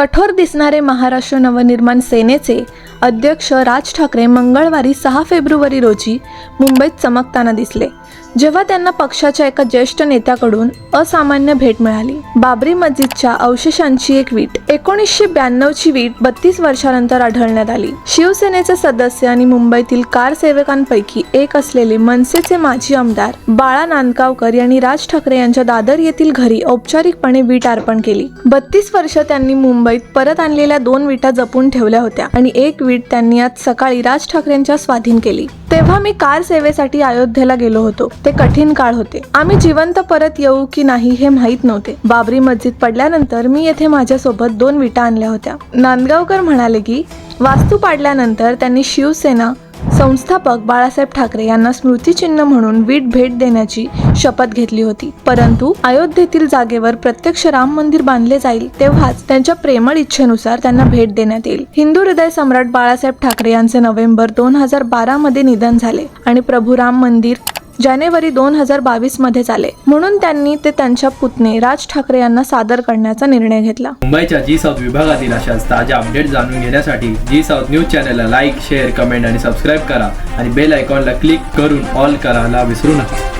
कठोर दिसणारे महाराष्ट्र नवनिर्माण सेनेचे अध्यक्ष राज ठाकरे मंगळवारी सहा फेब्रुवारी रोजी मुंबईत चमकताना दिसले. जेव्हा त्यांना पक्षाच्या एका ज्येष्ठ नेत्याकडून असामान्य भेट मिळाली. बाबरी मस्जिदच्या अवशेषांची एक वीट एकोणीसशे ब्याण्णवची वीट बत्तीस वर्षानंतर आढळण्यात आली. शिवसेनेचे सदस्य आणि मुंबईतील कार सेवकांपैकी एक असलेले मनसेचे माजी आमदार बाळा नांदगावकर यांनी राज ठाकरे यांच्या दादर येथील घरी औपचारिकपणे वीट अर्पण केली. बत्तीस वर्ष त्यांनी मुंबईत परत आणलेल्या दोन विटा जपून ठेवल्या होत्या आणि एक वीट त्यांनी आज सकाळी राज ठाकरेंच्या स्वाधीन केली. तेव्हा मी कार सेवेसाठी अयोध्येला गेलो होतो. ते कठीण काळ होते. आम्ही जिवंत परत येऊ की नाही हे माहीत नव्हते. बाबरी मस्जिद पडल्यानंतर मी येथे माझ्यासोबत दोन विटा आणल्या होत्या. नांदगावकर म्हणाले की वास्तू पाडल्यानंतर त्यांनी शिवसेना संस्थापक बाळासाहेब ठाकरे यांना स्मृतिचिन्ह म्हणून वीट भेट देण्याची शपथ घेतली होती. परंतु अयोध्येतील जागेवर प्रत्यक्ष राम मंदिर बांधले जाईल तेव्हाच त्यांच्या प्रेमळ इच्छेनुसार त्यांना भेट देण्यात येईल. हिंदू हृदय सम्राट बाळासाहेब ठाकरे यांचे नोव्हेंबर दोन हजार बारा मध्ये निधन झाले आणि प्रभू राम मंदिर जानेवारी दोन हजार बावीसमध्ये झाले. म्हणून त्यांनी ते त्यांच्या पुतणे राज ठाकरे यांना सादर करण्याचा निर्णय घेतला. मुंबईच्या जी साऊथ विभागातील अशाच ताज्या अपडेट जाणून घेण्यासाठी जी साऊथ न्यूज चॅनलला लाईक शेअर कमेंट आणि सबस्क्राईब करा आणि बेल आयकॉनला क्लिक करून ऑल करायला विसरू नका.